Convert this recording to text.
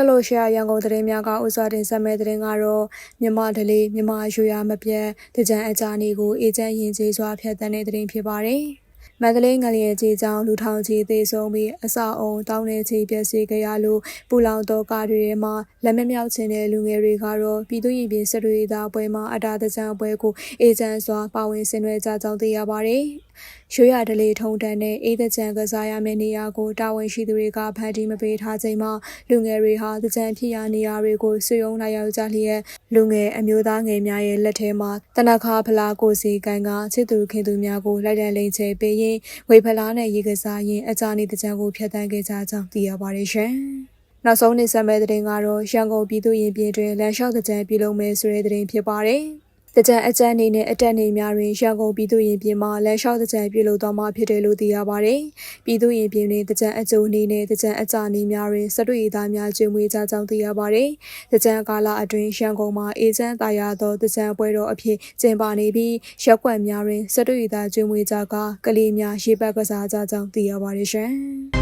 လှလို့ရှာရန်ကုန်သတင်းများကဥစွာတင်ဆက်မဲ့သတင်းကတော့မြမဒလေးမြမရွှေရမပြတ်တကြံအကြနေကိုအေဂျင့်ရင်ကျေးစွာဖျက်ဆီးတဲ့သတင်းဖြစ်ပါတယ်။မန္တလေးငလျင်ကြီးကြောင့်လူထောင်ကြီးသေဆုံးပြီးအဆောက်အုံတောင်းနေချီပျက်စီးကြရလို့ပူလောင်သောကားတွေထဲမှာလက်မမြောက်ခြင်းတဲ့လူငယ်တွေကတော့ပြည်သူ့ရင်ပြင်စစ်တွေသားပွဲမှာအတားတကြံပွဲကိုအေဂျင့်စွာပါဝင်ဆင်နွှဲကြကြောင်းသိရပါတယ်။ ရွှေရဒလေးထုံတန်းနဲ့အေးသကြံကစားရမယ့်နေရာကိုတာဝန်ရှိသူတွေကဖန်တီးမပေးထားချိန်မှာလူငယ်တွေဟာတကြံဖြစ်ရာနေရာတွေကိုဆွေးယုံလိုက်ရောက်ကြလျက်လူငယ်အမျိုးသားငယ်များရဲ့လက်ထဲမှာတနခါဖလားကိုစီကန်ကချစ်သူခင်သူများကိုလိုက်လံလိန်ချေပေးရင်ဝေဖလားနဲ့ရေကစားရင်အကြနေတကြံကိုဖျက်ဆီးခဲ့ကြကြောင်းသိရပါတယ်ရှင်။နောက်ဆုံးနေဆက်မဲ့တဲ့တင်ကတော့ရန်ကုန်ပြည်သူ့ရင်ပြင်တွင်လမ်းလျှောက်တကြံပြုလုပ်မယ်ဆိုတဲ့တဲ့တင်ဖြစ်ပါတယ်။ တကြံအကြံနေနဲ့အတက်နေများတွင်ရန်ကုန်ပြည်သူ့ရင်ပြင်မှာလမ်းလျှောက်တကြံပြုလုပ်သွားမှာဖြစ်တယ်လို့သိရပါတယ်။ပြည်သူ့ရင်ပြင်တွင်တကြံအကျိုးနေနဲ့တကြံအကြနေများတွင်စတွေ့သားများကျွေးမွေးကြကြောင်းသိရပါတယ်။တကြံကာလအတွင်းရန်ကုန်မှာအေဂျင့်တာယာသောတကြံပွဲတော်အဖြစ်ကျင်းပနေပြီးရက်ွက်များတွင်စတွေ့သားကျွေးမွေးကြကကလေးများရေပတ်ကစားကြကြောင်းသိရပါတယ်ရှင်။